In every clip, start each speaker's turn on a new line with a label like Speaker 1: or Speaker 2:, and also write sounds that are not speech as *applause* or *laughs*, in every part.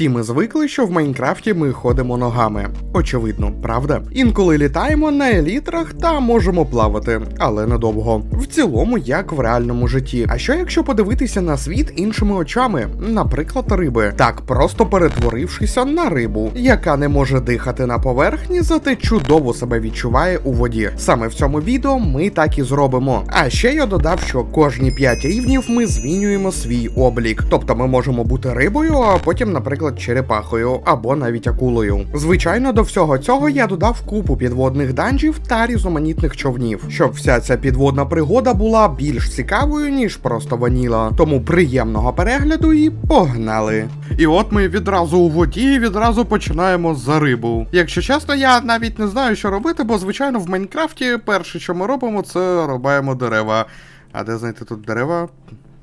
Speaker 1: Всі ми звикли, що в Майнкрафті ми ходимо ногами. Очевидно, правда? Інколи літаємо на елітрах та можемо плавати, але недовго. В цілому, як в реальному житті. А що якщо подивитися на світ іншими очами, наприклад, риби, так просто перетворившися на рибу, яка не може дихати на поверхні, зате чудово себе відчуває у воді. Саме в цьому відео ми так і зробимо. А ще я додав, що кожні 5 рівнів ми змінюємо свій облік. Тобто ми можемо бути рибою, а потім, наприклад, черепахою або навіть акулою. Звичайно, до всього цього я додав купу підводних данжів та різноманітних човнів, щоб вся ця підводна пригода була більш цікавою, ніж просто ваніла. Тому приємного перегляду і погнали. І от ми відразу у воді і відразу починаємо за рибу. Якщо чесно, я навіть не знаю, що робити, бо звичайно в Майнкрафті перше, що ми робимо, це рубаємо дерева. А де знайти тут дерева?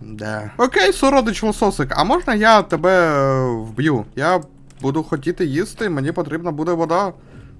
Speaker 1: Де? Окей, сородич лососик, а можна я тебе е, вб'ю? Я буду хотіти їсти, мені потрібна буде вода.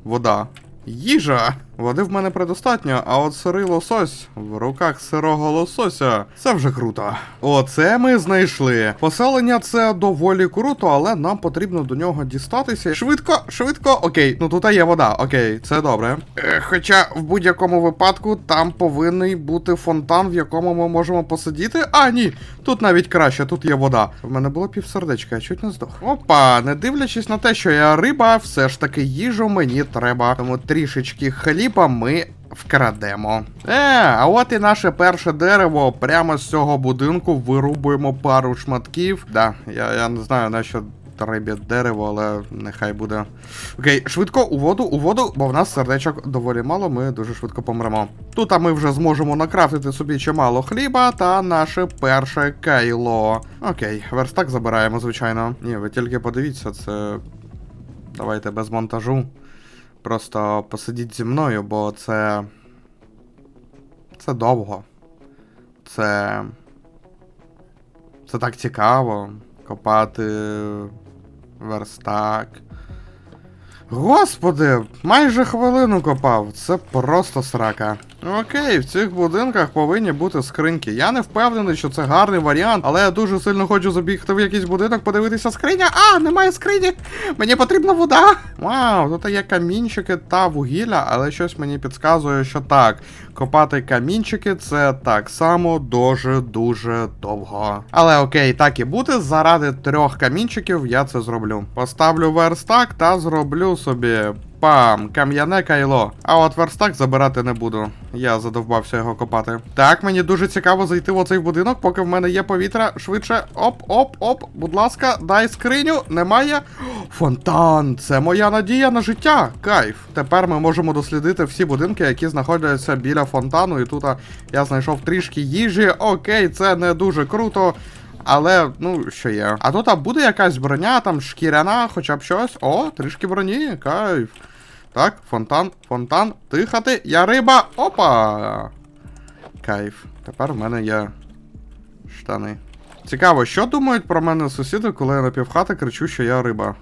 Speaker 1: Вода. Їжа! Води в мене предостатньо, а от сирий лосось в руках сирого лосося. Це вже круто. Оце ми знайшли. Поселення це доволі круто, але нам потрібно до нього дістатися. Швидко, швидко, окей. Ну тут є вода, окей, це добре. Е, хоча в будь-якому випадку там повинен бути фонтан, в якому ми можемо посидіти. А, ні, тут навіть краще, тут є вода. В мене було півсердечка, я чуть не здох. Опа, не дивлячись на те, що я риба, все ж таки їжу мені треба. Тому трішечки хліба ми вкрадемо. Е, а от і наше перше дерево. Прямо з цього будинку вирубуємо пару шматків. Да, я, я не знаю, на що рибі дерево, але нехай буде. Окей, швидко у воду, у воду, бо в нас сердечок доволі мало, ми дуже швидко помремо. Тут а ми вже зможемо накрафтити собі чимало хліба та наше перше кайло. Окей, верстак забираємо, звичайно. Ні, ви тільки подивіться, це. Давайте без монтажу. Просто посидіть зі мною, бо це. Це довго. Це. Це так цікаво. Копати верстак. Господи, майже хвилину копав. Це просто срака. Окей, в цих будинках повинні бути скриньки. Я не впевнений, що це гарний варіант, але я дуже сильно хочу забігти в якийсь будинок, подивитися скриня. А, немає скрині! Мені потрібна вода. Вау, тут є камінчики та вугілля, але щось мені підказує, що так. Копати камінчики це так само дуже-дуже довго. Але окей, так і буде. Заради трьох камінчиків я це зроблю. Поставлю верстак та зроблю собі. Пам, кам'яне кайло. А от верстак забирати не буду. Я задовбався його копати. Так, мені дуже цікаво зайти в оцей будинок, поки в мене є повітря. Швидше. Оп, оп, оп. Будь ласка, дай скриню. Немає. Фонтан. Це моя надія на життя. Кайф. Тепер ми можемо дослідити всі будинки, які знаходяться біля фонтану. І тут я знайшов трішки їжі. Окей, це не дуже круто. Але, ну, що є. А тут а буде якась броня, там шкіряна, хоча б щось. О, трішки броні, кайф. Так, фонтан, фонтан, тихати, я риба. Опа! Кайф. Тепер в мене є штани. Цікаво, що думають про мене сусіди, коли я на півхати кричу, що я риба.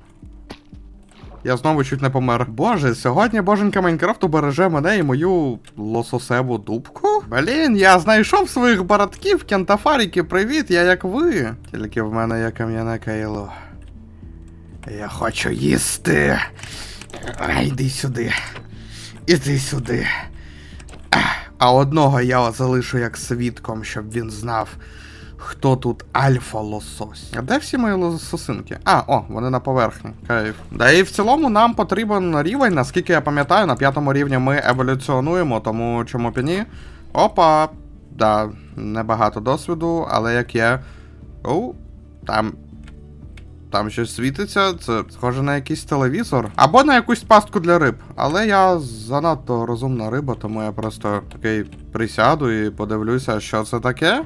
Speaker 1: Я знову чуть не помер. Боже, сьогодні боженька Майнкрафту береже мене і мою лососеву дубку. Блін, я знайшов своїх братків, кентафаріки, привіт, я як ви. Тільки в мене є кам'яне кайло. Я хочу їсти. А, йди сюди. Іди сюди. А одного я залишу як свідком, щоб він знав, хто тут альфа-лосось. А де всі мої лососинки? А, о, вони на поверхні. Кайф. Да і в цілому нам потрібен рівень, наскільки я пам'ятаю, на п'ятому рівні ми еволюціонуємо, тому чому б ні. Опа. Да, небагато досвіду, але як є. Оу, там. Там щось світиться, це схоже на якийсь телевізор. Або на якусь пастку для риб. Але я занадто розумна риба, тому я просто такий присяду і подивлюся, що це таке.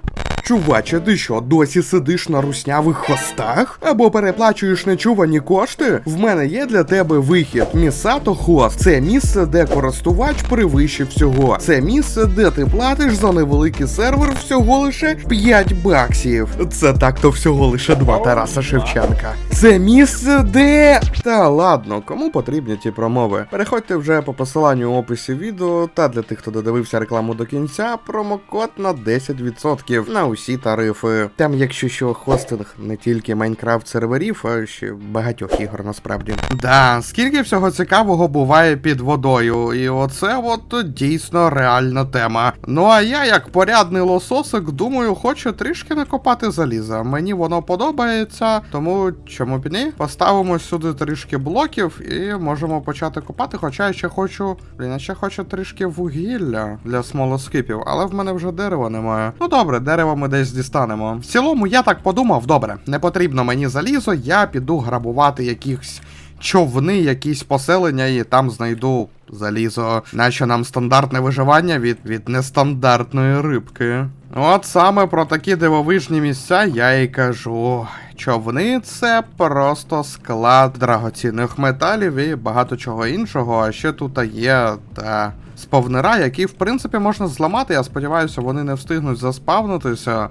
Speaker 1: Чуваче, ти що, досі сидиш на руснявих хостах? Або переплачуєш нечувані кошти? В мене є для тебе вихід. Місато Хост. Це місце, де користувач превищив всього. Це місце, де ти платиш за невеликий сервер всього лише 5 баксів. Це так-то всього лише два Тараса Шевченка. Це місце, де. Та ладно, кому потрібні ті промови? Переходьте вже по посиланню у описі відео, та для тих, хто додивився рекламу до кінця, промокод на 10% на усі усі тарифи. Там, якщо що, хостинг не тільки Майнкрафт серверів, а ще багатьох ігор насправді. Да, скільки всього цікавого буває під водою, і оце от дійсно реальна тема. Ну а я, як порядний лососик, думаю, хочу трішки накопати заліза. Мені воно подобається, тому чому б ні? Поставимо сюди трішки блоків і можемо почати копати. Хоча я ще хочу. Блін, я ще хочу трішки вугілля для смолоскипів, але в мене вже дерева немає. Ну добре, дерево ми десь дістанемо. В цілому, я так подумав, добре, не потрібно мені залізо, я піду грабувати якихось човни, якісь поселення, і там знайду залізо. Наче нам стандартне виживання від, від нестандартної рибки. От саме про такі дивовижні місця я і кажу. Човни це просто склад драгоцінних металів і багато чого іншого. А ще тут є та спавнера, які в принципі можна зламати. Я сподіваюся, вони не встигнуть заспавнитися.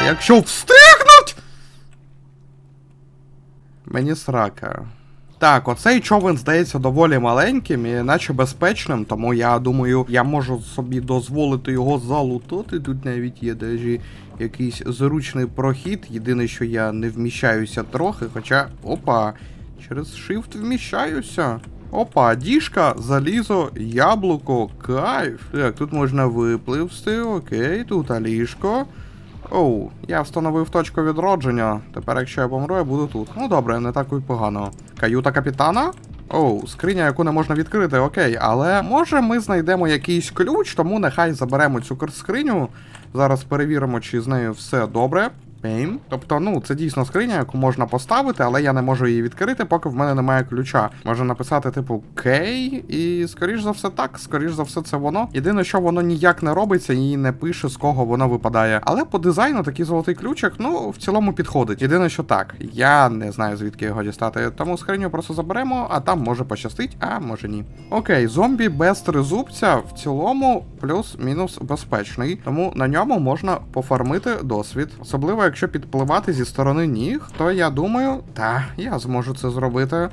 Speaker 1: А якщо встигнуть. Мені срака. Так, оцей човен здається доволі маленьким і наче безпечним, тому я думаю, я можу собі дозволити його залутати. Тут навіть є даже якийсь зручний прохід. Єдине, що я не вміщаюся трохи, хоча. Опа, через shift вміщаюся. Опа, діжка, залізо, яблуко, кайф. Так, тут можна випливсти, окей, тут ліжко. Оу, я встановив точку відродження. Тепер, якщо я помру, я буду тут. Ну добре, не так і погано. Каюта капітана? Оу, скриня, яку не можна відкрити, окей, але може ми знайдемо якийсь ключ, тому нехай заберемо цю скриню. Зараз перевіримо, чи з нею все добре. Пейм. Тобто, ну, це дійсно скриня, яку можна поставити, але я не можу її відкрити, поки в мене немає ключа. Можна написати, типу, кей, і скоріш за все так, скоріш за все, це воно. Єдине, що воно ніяк не робиться і не пише, з кого воно випадає. Але по дизайну такий золотий ключик, ну, в цілому підходить. Єдине, що так, я не знаю, звідки його дістати. Тому скриню просто заберемо, а там може пощастить, а може ні. Окей, зомбі без тризубця в цілому плюс-мінус безпечний, тому на ньому можна пофармити досвід. Особливо, якщо підпливати зі сторони ніг, то я думаю, та я зможу це зробити.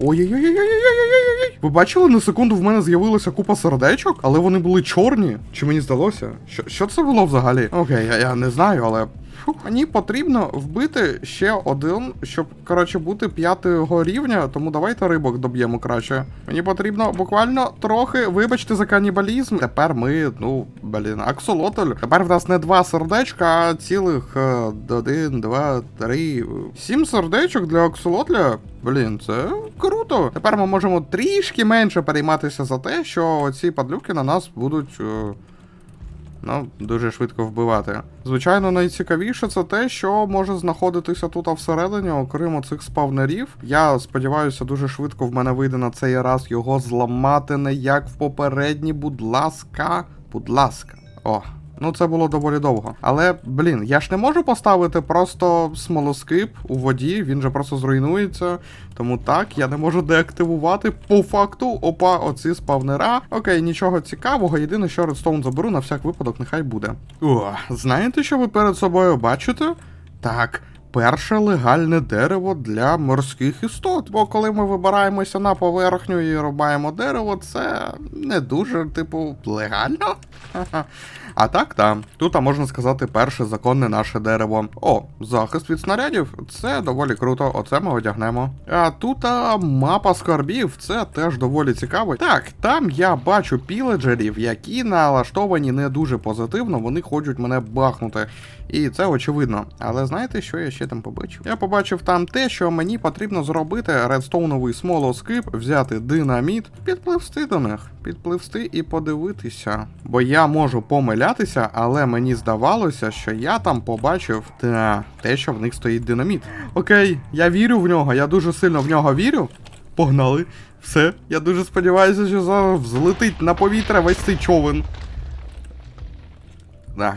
Speaker 1: Ой-ой-ой-ой-ой-ой-ой-ой-ой! Ви бачили на секунду в мене з'явилася купа сердечок, але вони були чорні. Чи мені здалося? Що, що це було взагалі? Окей, я, я не знаю, але. Фу, мені потрібно вбити ще один, щоб, коротше, бути п'ятого рівня, тому давайте рибок доб'ємо краще. Мені потрібно буквально трохи, вибачте за канібалізм. Тепер ми, ну, блін, аксолотль. Тепер в нас не два сердечка, а цілих е, один, два, три. Сім сердечок для аксолотля. Блін, це круто. Тепер ми можемо трішки менше перейматися за те, що ці падлюки на нас будуть. Ну, дуже швидко вбивати. Звичайно, найцікавіше це те, що може знаходитися тут всередині, окрім цих спавнерів. Я сподіваюся, дуже швидко в мене вийде на цей раз його зламати не як в попередні, будь ласка. Будь ласка. О. Ну, це було доволі довго. Але, блін, я ж не можу поставити просто смолоскип у воді, він же просто зруйнується. Тому так, я не можу деактивувати по факту опа, оці спавнера. Окей, нічого цікавого. Єдине, що редстоун заберу, на всяк випадок, нехай буде. О, знаєте, що ви перед собою бачите? Так. Перше легальне дерево для морських істот. Бо коли ми вибираємося на поверхню і рубаємо дерево, це не дуже, типу, легально. А так, там. Тут а можна сказати перше законне наше дерево. О, захист від снарядів. Це доволі круто. Оце ми одягнемо. А тут а, мапа скарбів, це теж доволі цікаво. Так, там я бачу піледжерів, які налаштовані не дуже позитивно, вони хочуть мене бахнути. І це очевидно. Але знаєте, що я ще там побачив? Я побачив там те, що мені потрібно зробити редстоуновий смолоскип, взяти динаміт, підпливсти до них, підпливсти і подивитися. Бо я можу помилятися, але мені здавалося, що я там побачив та те, що в них стоїть динаміт. Окей, я вірю в нього, я дуже сильно в нього вірю. Погнали. Все, я дуже сподіваюся, що зараз взлетить на повітря весь цей човен. Да.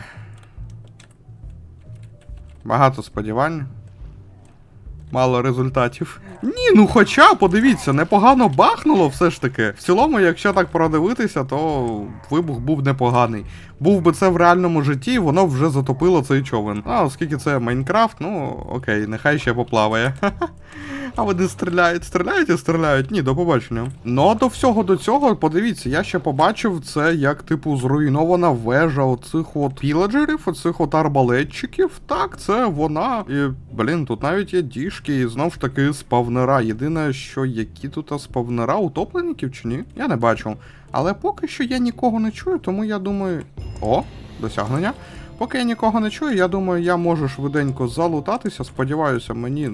Speaker 1: Багато сподівань. Мало результатів. Ні, ну хоча, подивіться, непогано бахнуло все ж таки. В цілому, якщо так продивитися, то вибух був непоганий. Був би це в реальному житті, воно вже затопило цей човен. А оскільки це Майнкрафт, ну окей, нехай ще поплаває. *laughs* А вони стріляють, стріляють і стріляють. Ні, до побачення. Ну а до всього до цього, подивіться, я ще побачив це як, типу, зруйнована вежа оцих от піладжерів, оцих от арбалетчиків. Так, це вона. І, блін, тут навіть є діжки, і знов ж таки спавнера. Єдине, що які тут спавнера утопленників чи ні? Я не бачу. Але поки що я нікого не чую, тому я думаю. О, досягнення. Поки я нікого не чую, я думаю, я можу швиденько залутатися. Сподіваюся, мені.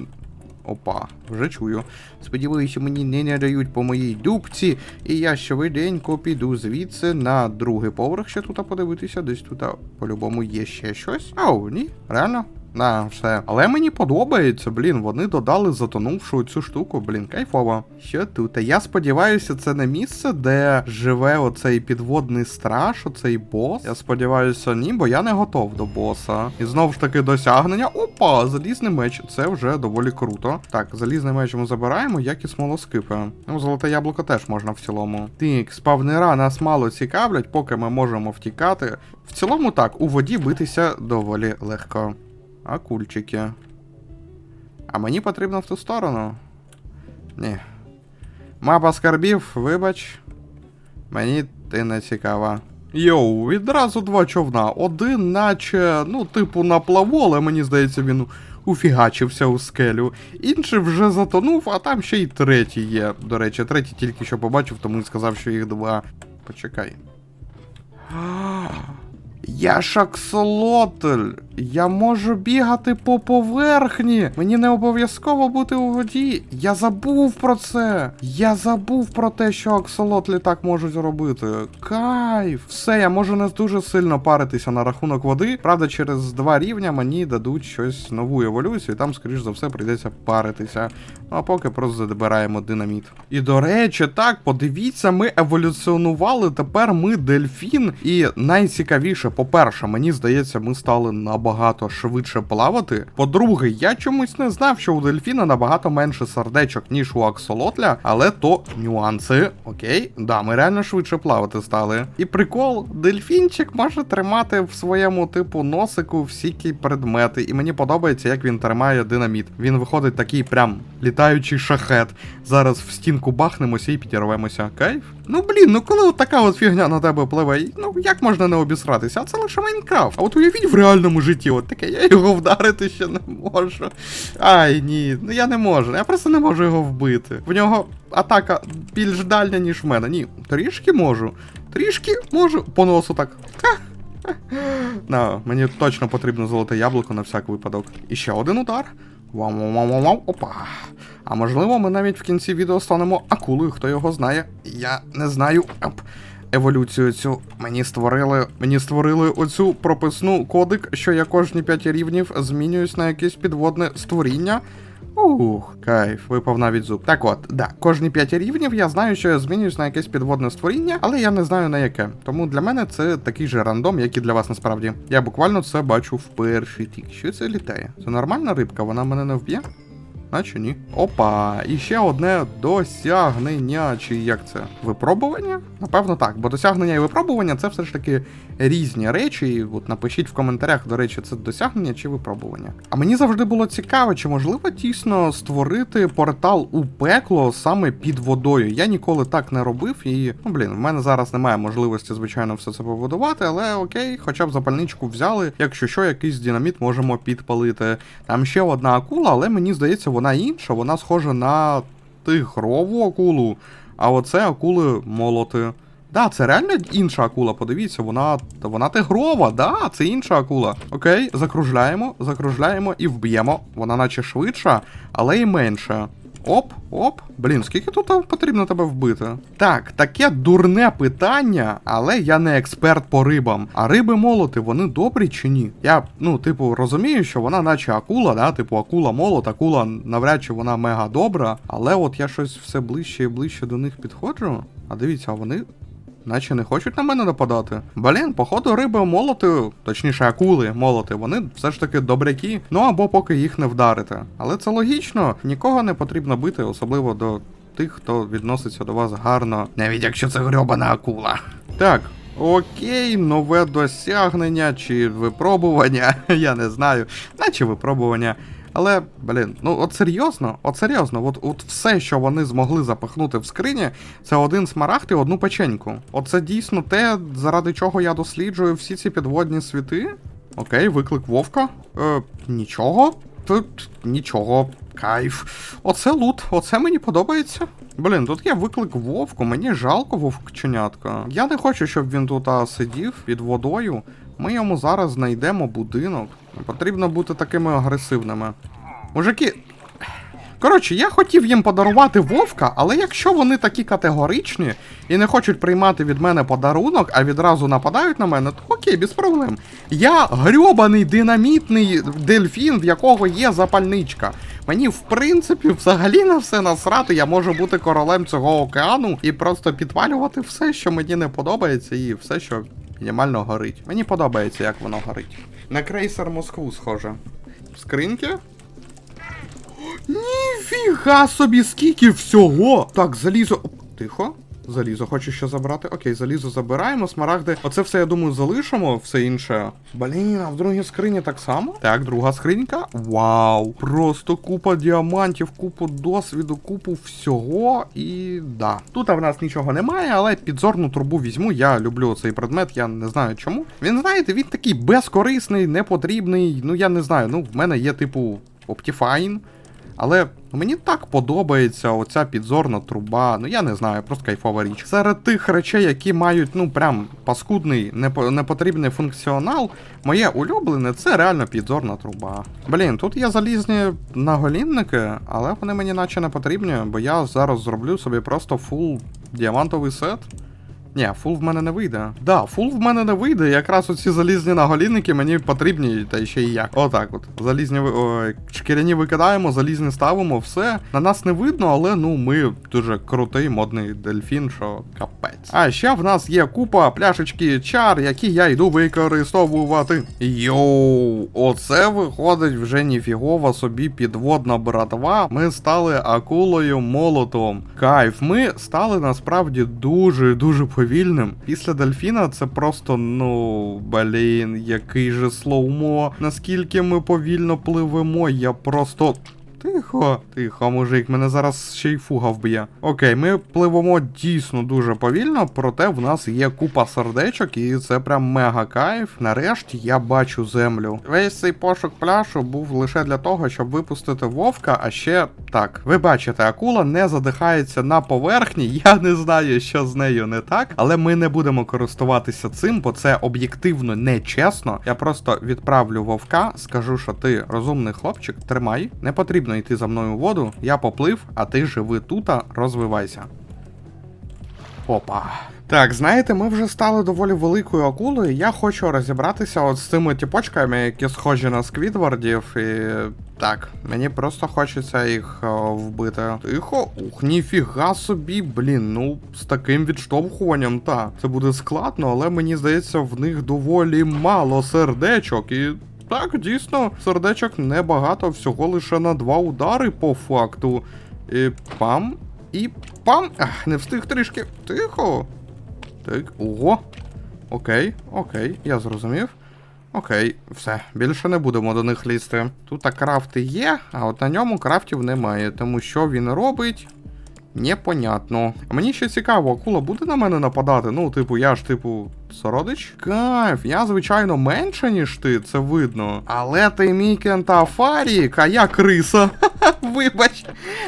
Speaker 1: Опа, вже чую. Сподіваюся, мені не надають по моїй дубці, і я швиденько піду звідси на другий поверх ще тут подивитися. Десь тут по-любому є ще щось. Ау, ні, реально. На, все. Але мені подобається, блін, вони додали затонувшу цю штуку, блін, кайфово. Що тут? Я сподіваюся, це не місце, де живе оцей підводний страж, оцей бос. Я сподіваюся, ні, бо я не готов до боса. І знову ж таки досягнення. Опа, залізний меч. Це вже доволі круто. Так, залізний меч ми забираємо, як і смолоскипи. Ну, золоте яблуко теж можна в цілому. Так, спавнера нас мало цікавлять, поки ми можемо втікати. В цілому так, у воді битися доволі легко. Акульчики. А мені потрібно в ту сторону. Ні. Мапа скарбів, вибач. Мені ти не цікава. Йоу, відразу два човна. Один, наче, ну, типу, на плаву, але мені здається, він уфігачився у скелю. Інший вже затонув, а там ще й третій є. До речі, третій тільки що побачив, тому і сказав, що їх два. Почекай. Я ж аксолотль. Я можу бігати по поверхні. Мені не обов'язково бути у воді. Я забув про це. Я забув про те, що аксолотлі так можуть робити. Кайф. Все, я можу не дуже сильно паритися на рахунок води. Правда, через два рівня мені дадуть щось нову еволюцію, і там, скоріш за все, прийдеться паритися. Ну а поки просто забираємо динаміт. І до речі, так, подивіться, ми еволюціонували. Тепер ми дельфін. І найцікавіше, по-перше, мені здається, ми стали набагато швидше плавати. По-друге, я чомусь не знав, що у дельфіна набагато менше сердечок, ніж у аксолотля, але то нюанси. Окей, да, ми реально швидше плавати стали. І прикол, дельфінчик може тримати в своєму типу носику всікі предмети. І мені подобається, як він тримає динаміт. Він виходить такий прям літаючий шахет. Зараз в стінку бахнемося і підірвемося. Кайф? Ну блін, ну коли от така от фігня на тебе пливе, ну як можна не обісратися? А це лише Майнкрафт. А от уявіть в реальному житті, от таке, я його вдарити ще не можу. Ай, ні, ну я не можу. Я просто не можу його вбити. В нього атака більш дальня, ніж в мене. Ні, трішки можу. Трішки можу. По носу так. На, мені точно потрібно золоте яблуко на всяк випадок. І ще один удар. Вау-вау-вау-вау, опа. А можливо, ми навіть в кінці відео станемо акулою, хто його знає. Я не знаю. Оп. Еволюцію цю мені створили. Мені створили оцю прописну кодик, що я кожні 5 рівнів змінююсь на якесь підводне створіння. Ух, кайф, випав навіть зуб. Так от, да, кожні 5 рівнів я знаю, що я змінююсь на якесь підводне створіння, але я не знаю на яке. Тому для мене це такий же рандом, як і для вас насправді. Я буквально це бачу в перший тік. Що це літає? Це нормальна рибка, вона мене не вб'є? Наче ні. Опа, і ще одне досягнення. Чи як це? Випробування? Напевно, так, бо досягнення і випробування це все ж таки різні речі. І от напишіть в коментарях, до речі, це досягнення чи випробування. А мені завжди було цікаво, чи можливо дійсно створити портал у пекло саме під водою. Я ніколи так не робив, і ну блін, в мене зараз немає можливості, звичайно, все це побудувати, але окей, хоча б запальничку взяли. Якщо що, якийсь динаміт можемо підпалити. Там ще одна акула, але мені здається, вона інша, вона схожа на тигрову акулу. А оце акули молоти. Да, це реально інша акула, подивіться, вона вона тигрова, да, це інша акула. Окей, закружляємо, закружляємо і вб'ємо. Вона наче швидша, але й менша. Оп, оп. Блін, скільки тут потрібно тебе вбити? Так, таке дурне питання, але я не експерт по рибам. А риби молоти, вони добрі чи ні? Я, ну, типу, розумію, що вона наче акула, да, типу акула молот, акула навряд чи вона мега добра. Але от я щось все ближче і ближче до них підходжу. А дивіться, а вони Наче не хочуть на мене нападати. Блін, походу, риби молоти, точніше, акули молоти, вони все ж таки добряки, ну або поки їх не вдарите. Але це логічно, нікого не потрібно бити, особливо до тих, хто відноситься до вас гарно, навіть якщо це грьобана акула. Так. Окей, нове досягнення чи випробування, *laughs* я не знаю, наче випробування. Але, блін, ну от серйозно, от серйозно, от, от все, що вони змогли запихнути в скрині, це один смарагд і одну печеньку. Оце дійсно те, заради чого я досліджую всі ці підводні світи. Окей, виклик Вовка. Е, нічого. Тут нічого. Кайф. Оце лут, оце мені подобається. Блін, тут є виклик вовку, мені жалко вовкченятка. Я не хочу, щоб він тут а, сидів під водою. Ми йому зараз знайдемо будинок. Потрібно бути такими агресивними. Мужики. Коротше, я хотів їм подарувати вовка, але якщо вони такі категоричні і не хочуть приймати від мене подарунок, а відразу нападають на мене, то окей, без проблем. Я грьобаний динамітний дельфін, в якого є запальничка. Мені, в принципі, взагалі на все насрати, я можу бути королем цього океану і просто підпалювати все, що мені не подобається, і все, що мінімально горить. Мені подобається, як воно горить. На крейсер Москву схоже. Скриньки? Ніфіга собі, скільки всього! Так, залізо. Тихо. Залізо, хочу ще забрати. Окей, залізо забираємо, смарагди. Оце все, я думаю, залишимо, все інше. Блін, а в другій скрині так само? Так, друга скринька. Вау! Просто купа діамантів, купу досвіду, купу всього. І да. Тут в нас нічого немає, але підзорну трубу візьму. Я люблю цей предмет, я не знаю чому. Він, знаєте, він такий безкорисний, непотрібний. Ну, я не знаю. Ну, в мене є, типу, Optifine. Але мені так подобається оця підзорна труба. Ну я не знаю, просто кайфова річ. Серед тих речей, які мають, ну прям паскудний, непо- непотрібний функціонал, моє улюблене це реально підзорна труба. Блін, тут є залізні наголінники, але вони мені наче не потрібні, бо я зараз зроблю собі просто фул діамантовий сет. Ні, фул в мене не вийде. Да, фул в мене не вийде. Якраз оці залізні наголінники мені потрібні, та ще і як. Отак от. Залізні ой, шкіряні викидаємо, залізні ставимо, все. На нас не видно, але ну ми дуже крутий модний дельфін, що капець. А ще в нас є купа пляшечки чар, які я йду використовувати. Йоу, оце виходить вже ніфігова собі підводна братва. Ми стали акулою молотом. Кайф, ми стали насправді дуже дуже повільним. Після дельфіна це просто, ну, блін, який же слоумо. Наскільки ми повільно пливемо, я просто. Тихо, тихо, мужик, мене зараз ще й фуга вб'є. Окей, ми пливемо дійсно дуже повільно, проте в нас є купа сердечок, і це прям мега кайф. Нарешті я бачу землю. Весь цей пошук пляшу був лише для того, щоб випустити вовка, а ще так. Ви бачите, акула не задихається на поверхні. *laughs* Я не знаю, що з нею не так, але ми не будемо користуватися цим, бо це об'єктивно нечесно. Я просто відправлю вовка, скажу, що ти розумний хлопчик, тримай, не потрібно йти за мною в воду. Я поплив, а ти живи тута, розвивайся. Опа. Так, знаєте, ми вже стали доволі великою акулою. Я хочу розібратися от з цими тіпочками, які схожі на сквідвардів. І так, мені просто хочеться їх о, вбити. Тихо, ух, ніфіга собі, блін, ну з таким відштовхуванням, та. Це буде складно, але мені здається, в них доволі мало сердечок і. Так, дійсно, сердечок небагато, всього лише на два удари по факту. І пам. І пам. Ах, не встиг трішки. Тихо. Так, ого. Окей, окей, я зрозумів. Окей, все, більше не будемо до них лізти. Тут крафти є, а от на ньому крафтів немає, тому що він робить. Непонятно. Мені ще цікаво, акула буде на мене нападати? Ну, типу, я ж, типу, сородич? Кайф, я, звичайно, менше, ніж ти, це видно. Але ти мій кентафарік, а я криса. *laughs* Вибач,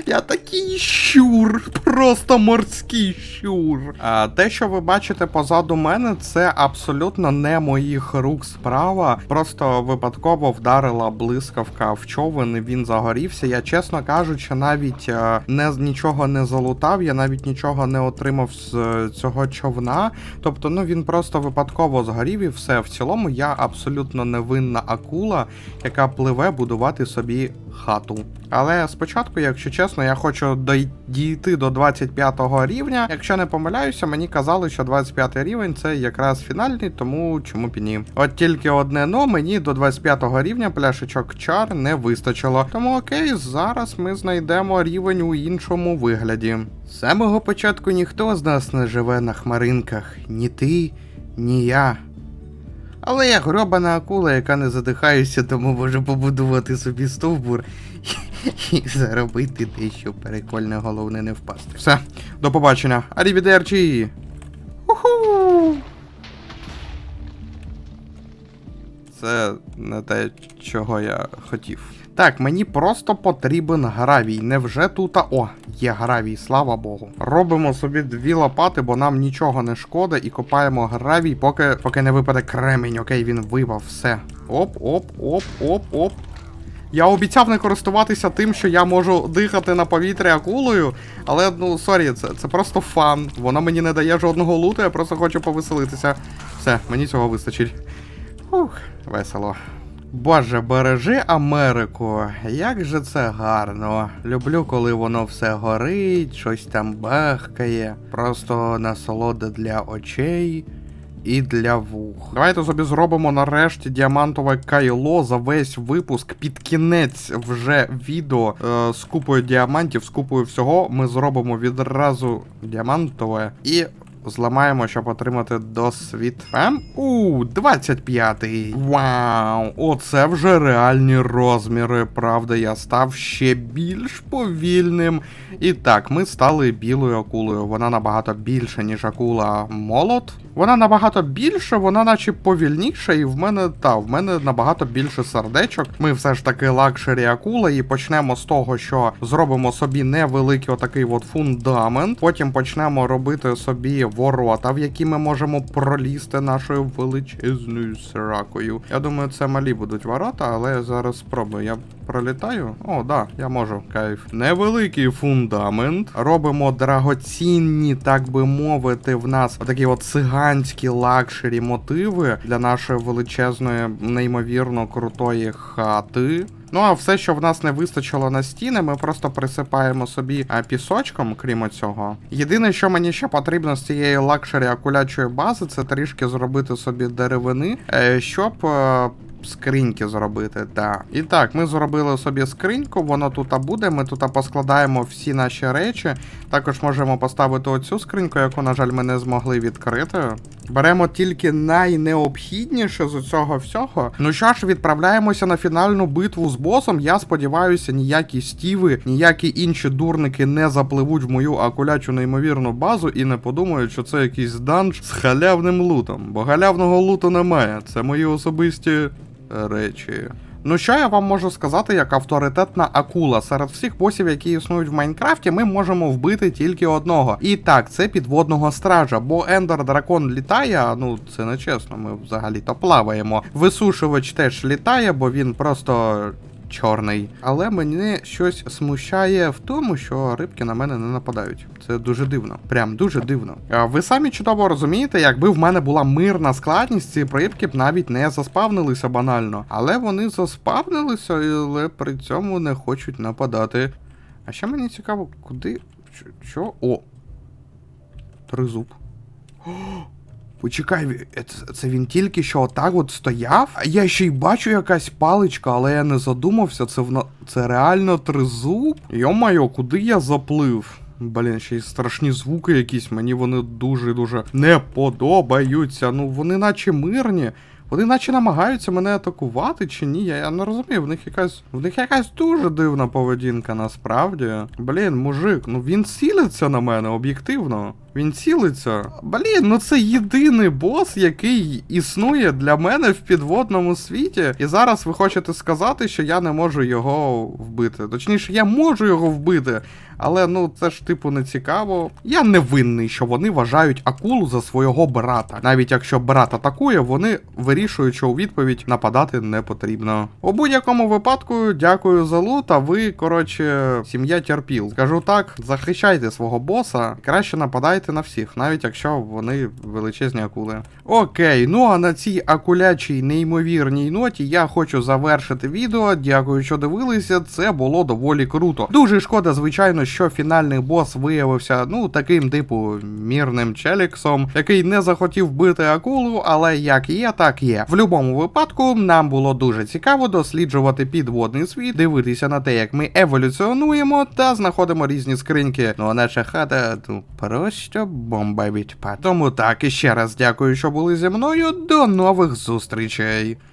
Speaker 1: я такий щур, просто морський щур. А те, що ви бачите позаду мене, це абсолютно не моїх рук справа. Просто випадково вдарила блискавка в човен, і він загорівся. Я, чесно кажучи, навіть е, не нічого не залутав, я навіть нічого не отримав з е, цього човна. Тобто, ну він просто випадково згорів і все. В цілому я абсолютно невинна акула, яка пливе будувати собі хату. Але спочатку, якщо чесно, я хочу дійти до 25 рівня. Якщо не помиляюся, мені казали, що 25 рівень це якраз фінальний, тому чому б ні. От тільки одне но мені до 25 рівня пляшечок чар не вистачило. Тому окей, зараз ми знайдемо рівень у іншому вигляді. З самого початку ніхто з нас не живе на хмаринках, ні ти, ні я. Але я гробана акула, яка не задихається, тому можу побудувати собі стовбур і заробити дещо прикольне, головне не впасти. Все, до побачення. Арівідерчі! Уху! Це не те, чого я хотів. Так, мені просто потрібен гравій. Невже тут. О, є гравій, слава Богу. Робимо собі дві лопати, бо нам нічого не шкода, і копаємо гравій, поки, поки не випаде кремінь. Окей, він випав, все. Оп, оп, оп, оп, оп. Я обіцяв не користуватися тим, що я можу дихати на повітрі акулою, але ну сорі, це, це просто фан. Воно мені не дає жодного луту, я просто хочу повеселитися. Все, мені цього вистачить. Ух, весело. Боже, бережи Америку. Як же це гарно. Люблю, коли воно все горить, щось там бахкає. Просто насолода для очей і для вух. Давайте собі зробимо нарешті діамантове кайло за весь випуск. Під кінець вже відео е, з купою діамантів, з купою всього. Ми зробимо відразу діамантове і. Зламаємо, щоб отримати досвід. Ем? У, 25-й. Вау! Оце вже реальні розміри. Правда, я став ще більш повільним. І так, ми стали білою акулою. Вона набагато більша, ніж акула молот. Вона набагато більша, вона наче повільніша, і в мене та в мене набагато більше сердечок. Ми все ж таки лакшері акула, і почнемо з того, що зробимо собі невеликий отакий от фундамент. Потім почнемо робити собі ворота, в які ми можемо пролізти нашою величезною сракою. Я думаю, це малі будуть ворота, але я зараз спробую. Я пролітаю. О, да, я можу. Кайф. Невеликий фундамент. Робимо драгоцінні, так би мовити, в нас отакі от циганські лакшері мотиви для нашої величезної, неймовірно крутої хати. Ну а все, що в нас не вистачило на стіни, ми просто присипаємо собі пісочком, крім цього. Єдине, що мені ще потрібно з цієї лакшері акулячої бази, це трішки зробити собі деревини, е, щоб. Скриньки зробити, так. І так, ми зробили собі скриньку, воно тут буде. Ми тут поскладаємо всі наші речі. Також можемо поставити оцю скриньку, яку, на жаль, ми не змогли відкрити. Беремо тільки найнеобхідніше з цього всього. Ну що ж, відправляємося на фінальну битву з босом. Я сподіваюся, ніякі стіви, ніякі інші дурники не запливуть в мою акулячу неймовірну базу і не подумають, що це якийсь данж з халявним лутом. Бо халявного луту немає. Це мої особисті речі. Ну що я вам можу сказати, як авторитетна акула. Серед всіх босів, які існують в Майнкрафті, ми можемо вбити тільки одного. І так, це підводного стража, бо Ендер Дракон літає, ну це не чесно, ми взагалі-то плаваємо. Висушувач теж літає, бо він просто. Чорний, але мене щось смущає в тому, що рибки на мене не нападають. Це дуже дивно, прям дуже дивно. Ви самі чудово розумієте, якби в мене була мирна складність, ці рибки б навіть не заспавнилися банально. Але вони заспавнилися, але при цьому не хочуть нападати. А ще мені цікаво, куди. Що? О! Тризуб. Почекай, це, це він тільки що отак от стояв? Я ще й бачу якась паличка, але я не задумався, це вна... це реально тризуб? Йо-майо, куди я заплив? Блін, ще й страшні звуки якісь, мені вони дуже-дуже не подобаються. Ну вони наче мирні. Вони наче намагаються мене атакувати чи ні? Я, я не розумію, в них якась. В них якась дуже дивна поведінка насправді. Блін, мужик, ну він цілиться на мене об'єктивно. Він цілиться. Блін, ну це єдиний бос, який існує для мене в підводному світі. І зараз ви хочете сказати, що я не можу його вбити. Точніше, я можу його вбити, але ну це ж типу не цікаво. Я не винний, що вони вважають акулу за свого брата. Навіть якщо брат атакує, вони вирішують, що у відповідь нападати не потрібно. У будь-якому випадку, дякую за лут, а ви, коротше, сім'я терпіл. Скажу так, захищайте свого боса, краще нападайте на всіх, навіть якщо вони величезні акули. Окей, ну а на цій акулячій неймовірній ноті я хочу завершити відео. Дякую, що дивилися. Це було доволі круто. Дуже шкода, звичайно, що фінальний бос виявився ну таким типу мірним челіксом, який не захотів бити акулу, але як є, так є. В будь-якому випадку нам було дуже цікаво досліджувати підводний світ, дивитися на те, як ми еволюціонуємо та знаходимо різні скриньки. Ну а наша хата ну просто бомба відпад. Тому так і ще раз дякую, що були зі мною. До нових зустрічей.